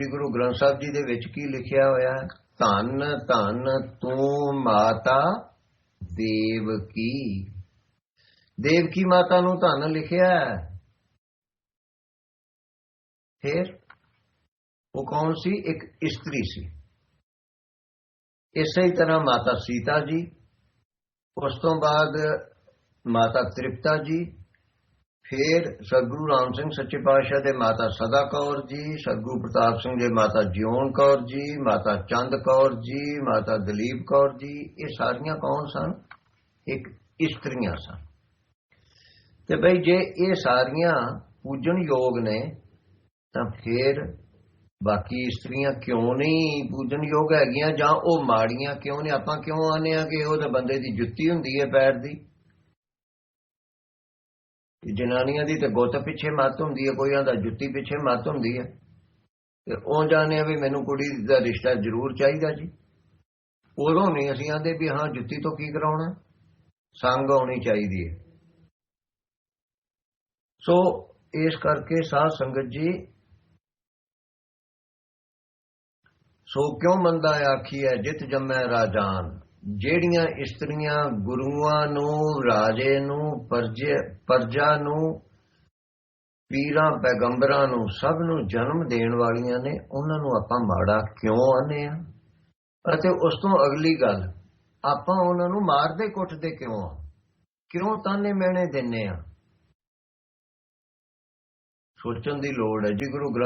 ਸ੍ਰੀ ਗੁਰੂ ਗ੍ਰੰਥ ਸਾਹਿਬ ਜੀ ਦੇ ਵਿੱਚ ਕੀ ਲਿਖਿਆ ਹੋਇਆ? ਧੰਨ ਧੰਨ ਤੂੰ ਮਾਤਾ ਦੇਵਕੀ ਦੇਵਕੀ ਮਾਤਾ ਨੂੰ ਧੰਨ ਲਿਖਿਆ ਫਿਰ ਉਹ ਕੌਣ ਸੀ? ਇੱਕ ਇਸਤਰੀ ਸੀ। ਇਸੇ ਤਰ੍ਹਾਂ ਮਾਤਾ ਸੀਤਾ ਜੀ, ਉਸ ਤੋਂ ਬਾਅਦ ਮਾਤਾ ਤ੍ਰਿਪਤਾ ਜੀ ਫਿਰ ਸਤਿਗੁਰੂ ਰਾਮ ਸਿੰਘ ਸੱਚੇ ਪਾਤਸ਼ਾਹ ਦੇ ਮਾਤਾ ਸਦਾ ਕੌਰ ਜੀ, ਸਤਿਗੁਰੂ ਪ੍ਰਤਾਪ ਸਿੰਘ ਦੇ ਮਾਤਾ ਜਿਉਣ ਕੌਰ ਜੀ, ਮਾਤਾ ਚੰਦ ਕੌਰ ਜੀ, ਮਾਤਾ ਦਲੀਪ ਕੌਰ ਜੀ, ਇਹ ਸਾਰੀਆਂ ਕੌਣ ਸਨ? ਇੱਕ ਇਸਤਰੀਆਂ ਸਨ। ਤੇ ਬਈ ਜੇ ਇਹ ਸਾਰੀਆਂ ਪੂਜਣ ਯੋਗ ਨੇ, ਤਾਂ ਫਿਰ ਬਾਕੀ ਇਸਤਰੀਆਂ ਕਿਉਂ ਨਹੀਂ ਪੂਜਣ ਯੋਗ ਹੈਗੀਆਂ ਜਾਂ ਉਹ ਮਾੜੀਆਂ ਕਿਉਂ ਨੇ? ਆਪਾਂ ਕਿਉਂ ਆਨੇ ਆ ਕਿ ਉਹ ਤਾਂ ਬੰਦੇ ਦੀ ਜੁੱਤੀ ਹੁੰਦੀ ਹੈ ਪੈਰ ਦੀ। ਤੇ ਜਨਾਨੀਆਂ ਦੀ ਤੇ ਗੁੱਤ ਪਿੱਛੇ ਮੱਤ ਹੁੰਦੀ ਹੈ ਕੋਈਆਂ ਦਾ ਜੁੱਤੀ ਪਿੱਛੇ ਮੱਤ ਹੁੰਦੀ ਹੈ। ਤੇ ਉਹ ਜਾਣੇ ਆ ਵੀ ਮੈਨੂੰ ਕੁੜੀ ਦਾ ਰਿਸ਼ਤਾ ਜ਼ਰੂਰ ਚਾਹੀਦਾ ਜੀ। ਉਦੋਂ ਨਹੀਂ ਅਸੀਂ ਆਂਦੇ ਵੀ ਹਾਂ, ਜੁੱਤੀ ਤੋਂ ਕੀ ਕਰਾਉਣਾ? ਸੰਗ ਆਉਣੀ ਚਾਹੀਦੀ ਹੈ। ਸੋ ਇਸ ਕਰਕੇ ਸਾਧ ਸੰਗਤ ਜੀ, ਸੋ ਕਿਉਂ ਮੰਦਾ ਆਖੀ ਹੈ ਜਿਤ ਜੰਮੈ ਰਾਜਾਨ? ਜਿਹੜੀਆਂ ਇਸਤਰੀਆਂ ਗੁਰੂਆਂ ਨੂੰ, ਰਾਜੇ ਨੂੰ, ਪਰਜੇ, ਪਰਜਾ ਨੂੰ, ਪੀਰਾਂ, ਪੈਗੰਬਰਾਂ ਨੂੰ ਸਭ ਨੂੰ ਜਨਮ ਦੇਣ ਵਾਲੀਆਂ ਨੇ, ਉਹਨਾਂ ਨੂੰ ਆਪਾਂ ਮਾੜਾ ਕਿਉਂ ਆਨੇ ਆ? ਅਤੇ ਉਸ ਤੋਂ ਅਗਲੀ ਗੱਲ, ਆਪਾਂ ਉਹਨਾਂ ਨੂੰ ਮਾਰਦੇ ਕੁੱਟਦੇ ਕਿਉਂ ਆ? ਕਿਉਂ ਤਾਨੇ ਮੈਣੇ ਦਿੰਨੇ ਆ? ਸੋਚਣ ਦੀ ਲੋੜ ਹੈ ਜੀ, ਗੁਰੂ ਗ੍ਰੰਥ